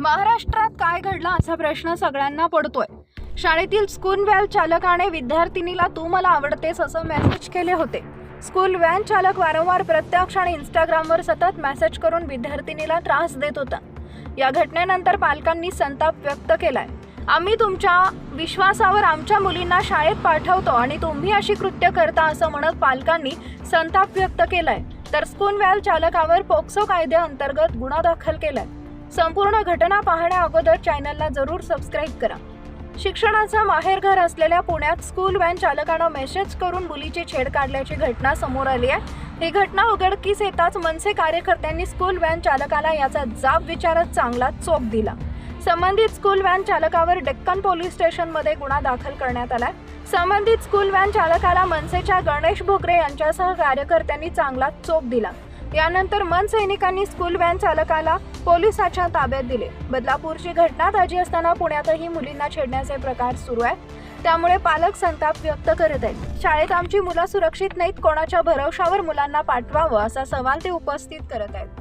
महाराष्ट्रात काय घडलं असा प्रश्न सगळ्यांना पडतोय. शाळेतील स्कूल व्हॅन चालकाने विद्यार्थिनीला तू मला आवडतेस असं मेसेज केले होते. स्कूल व्हॅन चालक वारंवार प्रत्यक्ष आणि इंस्टाग्रामवर सतत मेसेज करून विद्यार्थिनीला त्रास देत होता. या घटनेनंतर पालकांनी संताप व्यक्त केलाय. आम्ही तुमच्या विश्वासावर आमच्या मुलींना शाळेत पाठवतो आणि तुम्ही अशी कृत्य करता असं म्हणत पालकांनी संताप व्यक्त केलाय. तर स्कूल व्हॅन चालकावर पोक्सो कायद्याअंतर्गत गुन्हा दाखल केलाय. संपूर्ण घटना पाहण्या अगोदर चॅनलला जरूर सबस्क्राईब करा. शिक्षणाचं माहेरघर असलेल्या पुण्यात स्कूल व्हॅन चालकानं मेसेज करून मुलीची छेड काढल्याची घटना समोर आली आहे. ही घटना उघडकीस येताच मनसे कार्यकर्त्यांनी स्कूल व्हॅन चालकाला याचा जाब विचारत चांगला चोप दिला. संबंधित स्कूल व्हॅन चालकावर डेक्कन पोलीस स्टेशनमध्ये गुन्हा दाखल करण्यात आलाय. संबंधित स्कूल व्हॅन चालकाला मनसेच्या गणेश भोगरे यांच्यासह कार्यकर्त्यांनी चांगला चोप दिला. यानंतर मन सैनिकांनी स्कूल व्हॅन चालकाला पोलिसाच्या ताब्यात दिले. बदलापूरची घटना ताजी असताना पुण्यातही मुलींना छेडण्याचे प्रकार सुरू आहेत. त्यामुळे पालक संताप व्यक्त करत आहेत. शाळेत आमची मुलं सुरक्षित नाहीत कोणाच्या भरवशावर मुलांना पाठवावं असा सवाल ते उपस्थित करत आहेत.